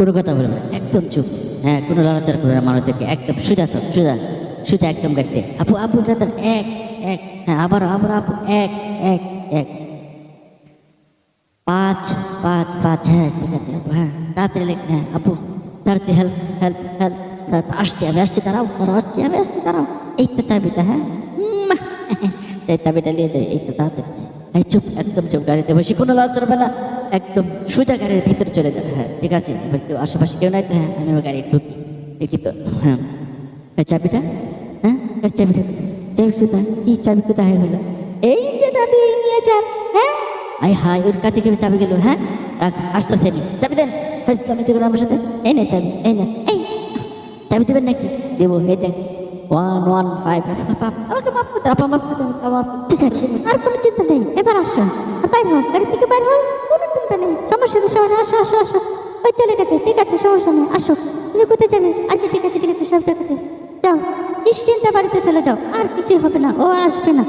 কোনো কথা বলবে না একদম চুপ হ্যাঁ কোনো লড়াচড়া করবে না মানুষ থেকে একদম সোজা থাক সোজা সোজা একদম গাড়িতে আপু আপু দাদা এক এক হ্যাঁ আবার আবার আপু এক এক এক পাঁচ পাঁচ পাঁচ হ্যাঁ ঠিক আছে আপু হ্যাঁ তাড়াতাড়ি লেখ হ্যাঁ আপু তাড়াতাড়ি হেল্প হেল্প হেল্প আসছি আমি আসছি দাঁড়াও দাঁড়াও আসছি আমি আসছি দাঁড়াও এই তো চাবিটা হ্যাঁ উম, যাই চাবিটা নিয়ে যাই এই তো তাড়াতাড়ি যাই। এই চুপ একদম চুপ গাড়িতে বসে কোনো লাল চলবে না একদম সোজা গাড়ির ভিতরে চলে যাবে। হ্যাঁ ঠিক আছে কেউ আশেপাশে কেউ নাই হ্যাঁ আমি আমার গাড়ি ঢুকি। দেখি তো হ্যাঁ। চাবিটা হ্যাঁ চাবিটা চাবি কোথায়? কি চাবি কোথায় হলো এই যে চাবি নিয়ে যান হ্যাঁ। আই হাই ওর কাছে কেউ চাবি গেল হ্যাঁ। রাখ আসতেছে নি চাবি দেন আমি তো আমার সাথে। এই নে চাবি, এই না, এই। চাবি দেবেন নাকি? দেবো, এই দেখ। ওয়ান ওয়ান, ফাইভ আমাকে মাফ করতে আপা মাফ করতে ঠিক আছে, আর কোনো চিন্তা নেই, এবার আসো আর বাইর হও, গাড়ি থেকে বাইর হও। কোনো চিন্তা নেই সমস্যা নেই সমস্যা আসো আসো আসো। ওই চলে গেছে, ঠিক আছে, সমস্যা নেই, আসো। তুমি কোথায় যাবে? আচ্ছা ঠিক আছে ঠিক আছে, সব ঠিক আছে যাও, নিশ্চিন্তে বাড়িতে চলে যাও, আর কিছু হবে না, ও আসবে না।